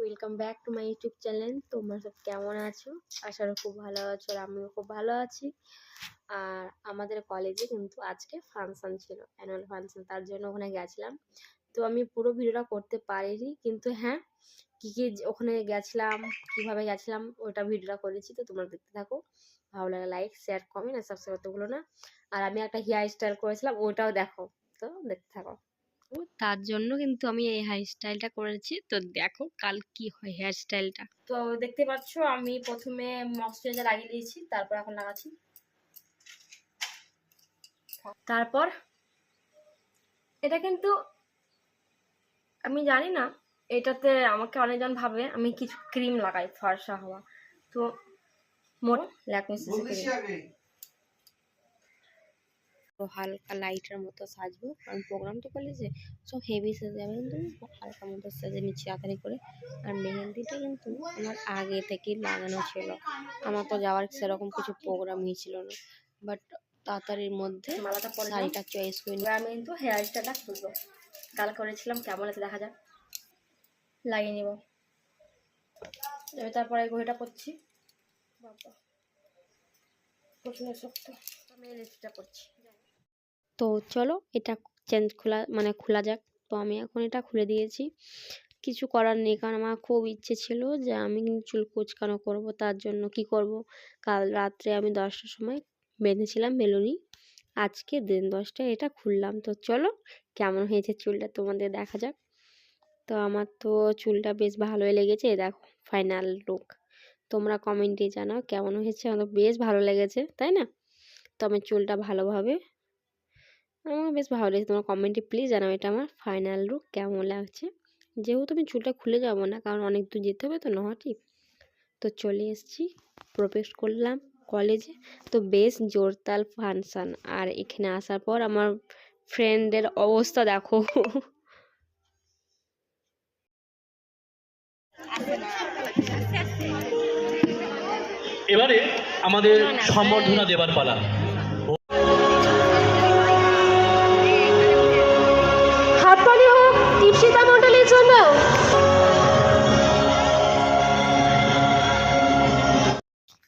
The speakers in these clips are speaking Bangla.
Welcome back to my YouTube channel তোমরা সব কেমন আছো? আশা করি খুব ভালো আছো আর আমিও খুব ভালো আছি। আর আমাদের কলেজে কিন্তু আজকে ফাংশন ছিল অ্যানুয়াল ফাংশন তার জন্য ওখানে গেছিলাম। তো আমি পুরো ভিডিওটা করতে পারিনি, কিন্তু হ্যাঁ কী কী ওখানে গেছিলাম, কীভাবে গেছিলাম ওটা ভিডিওটা করেছি, তো তোমরা দেখতে থাকো। ভালো লাগে লাইক শেয়ার কমেন্ট আর সাবস্ক্রাইব করতে ভুলো না। আর আমি একটা হেয়ার স্টাইল করেছিলাম ওটাও দেখো। তো দেখতে থাকো। তো তার জন্য কিন্তু আমি এই হেয়ার স্টাইলটা করেছি। তো দেখো কাল কি হয় হেয়ার স্টাইলটা তো দেখতে পাচ্ছ আমি প্রথমে ময়শ্চারাইজার লাগিয়ে দিয়েছি, তারপর এখন লাগাচ্ছি তারপর এটা কিন্তু আমি জানি না, এটাতে আমাকে অনেকজন ভাবে আমি কিছু ক্রিম লাগাই, ফর্সা হওয়া। তো মোট ল্যাকমি ক্রিম হালকা লাইটের মতো সাজবো। কারণ প্রোগ্রামটা কলেজে সব হেভি সাজে আমি কিন্তু হালকা মতো সাজে নিচ্ছি তাড়াতাড়ি করে। আর মেহেন্দিটা কিন্তু আমার আগে থেকেই লাগানো ছিল। আমার তো যাওয়ার সেরকম কিছু প্রোগ্রামই ছিল না। বাট তাড়াতাড়ির মধ্যে শাড়িটা চয়েস করে আমি কিন্তু হেয়ার স্টাইলটা খুলবো। কাল করেছিলাম কেমন আছে দেখা যাক। লাগিয়ে নিব। তারপরে ঘড়িটা করছি বাবা প্রচুর শক্ত। আমি লিপস্টিকটা করছি তো চলো এটা চেঞ্জ খোলা মানে খোলা যাক। তো আমি এখন এটা খুলে দিয়েছি। কিছু করার নেই, কারণ আমার খুব ইচ্ছে ছিল যে আমি চুল কুচকানো করব, তার জন্য কি করব? কাল রাত্রে আমি দশটার সময় বেঁধেছিলাম বেলুনি। আজকে দিন দশটায় এটা খুললাম। তো চলো, কেমন হয়েছে চুলটা তোমাদের দেখা যাক। তো আমার তো চুলটা বেশ ভালোই লেগেছে দেখো ফাইনাল লুক তোমরা কমেন্টে জানাও কেমন হয়েছে, আমার বেশ ভালো লেগেছে, তাই না? তো আমি চুলটা ভালোভাবে আমার বেশ ভালো লেগেছে। তোমরা কমেন্টে প্লিজ জানাও এটা আমার ফাইনাল লুক কেমন লাগছে? যেহেতু আমি চুলটা খুলে যাব না কারণ অনেক দূর যেতে হবে তো নহাটি তো চলে এসেছি প্রবেশ করলাম কলেজে তো বেশ জোরতাল ফাংশান আর এখানে আসার পর আমার ফ্রেন্ডের অবস্থা দেখো। এবারে আমাদের সম্বর্ধনা দেবার পালা।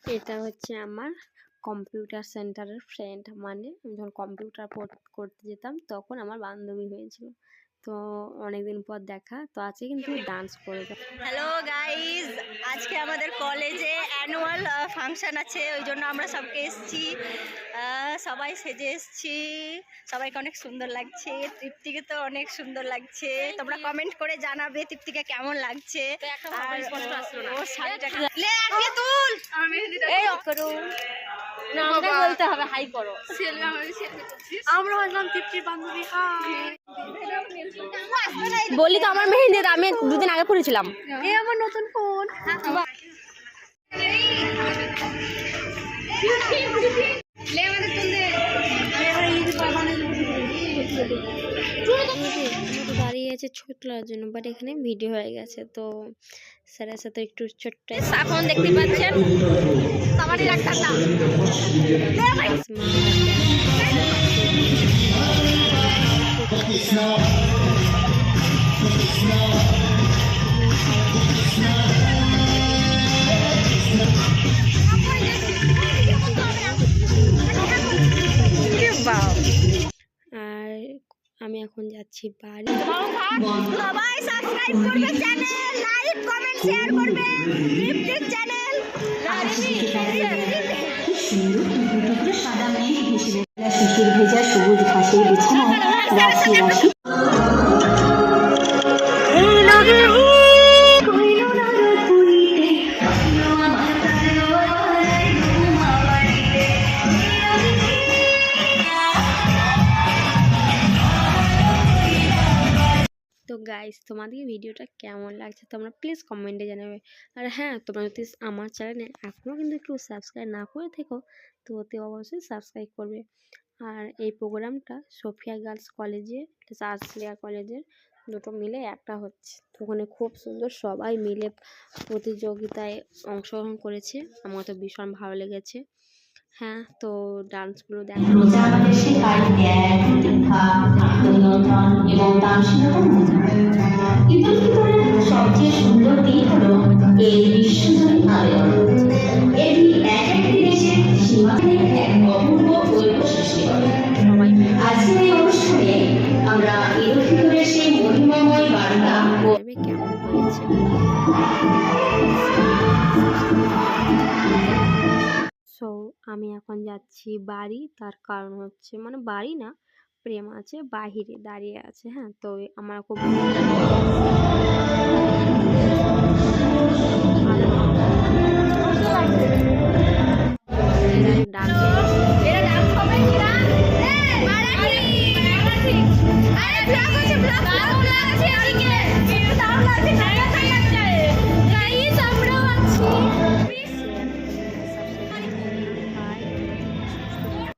এটা হচ্ছে আমার কম্পিউটার সেন্টারের ফ্রেন্ড মানে আমি যখন কম্পিউটার করতে যেতাম তখন আমার বান্ধবী হয়েছিল। তো অনেকদিন পর দেখা। তো আজকে কিন্তু ডান্স করে হ্যালো গাইজ আজকে আমাদের কলেজে অ্যানুয়াল ফাংশন আছে ওই জন্য আমরা সবকে এসেছি। আহ, সবাই সেজে এসছি। সবাইকে অনেক সুন্দর লাগছে। তৃপ্তিকে তো অনেক সুন্দর লাগছে। তোমরা কমেন্ট করে জানাবে তৃপ্তিকে কেমন লাগছে। আর ও শাড়িটাকে তুল। এই করুন না বলতে হবে হাই করো। আমরা হলাম তৃপ্তির বান্ধবী বলি তো আমার মেহেন্দি আমি দুদিন আগে পড়েছিলাম এই আমার নতুন ফোন দাঁড়িয়ে আছে ছোট লাগার জন্য বাট এখানে ভিডিও হয়ে গেছে তো স্যারের সাথে একটু ছোট্ট এখন দেখতে পাচ্ছেন। না আর আমি এখন যাচ্ছি বাড়ি। সবাই সাবস্ক্রাইব করবে চ্যানেল লাইক কমেন্ট শেয়ার করবে। তৃপ্তির চ্যানেল শিশির ভেজা সবুজ ঘাসের বিছানায়। তো গাইস তোমাদের ভিডিওটা কেমন লাগছে তোমরা প্লিজ কমেন্টে জানাবে। আর হ্যাঁ তোমরা যদি আমার চ্যানেলে এখনও কিন্তু কেউ সাবস্ক্রাইব না করে থেকো, তো অতি অবশ্যই সাবস্ক্রাইব করবে। আর এই প্রোগ্রামটা সোফিয়া গার্লস কলেজে আর্টসলিয়া কলেজের দুটো মিলে একটা হচ্ছে। ওখানে খুব সুন্দর সবাই মিলে প্রতিযোগিতায় অংশগ্রহণ করেছে। আমার তো ভীষণ ভালো লেগেছে। হ্যাঁ তো ডান্সগুলো দেখা আমি এখন যাচ্ছি বাড়ি। তার কারণ হচ্ছে মানে বাড়ি না, প্রেম আছে, বাহিরে দাঁড়িয়ে আছে হ্যাঁ? তো আমার খুব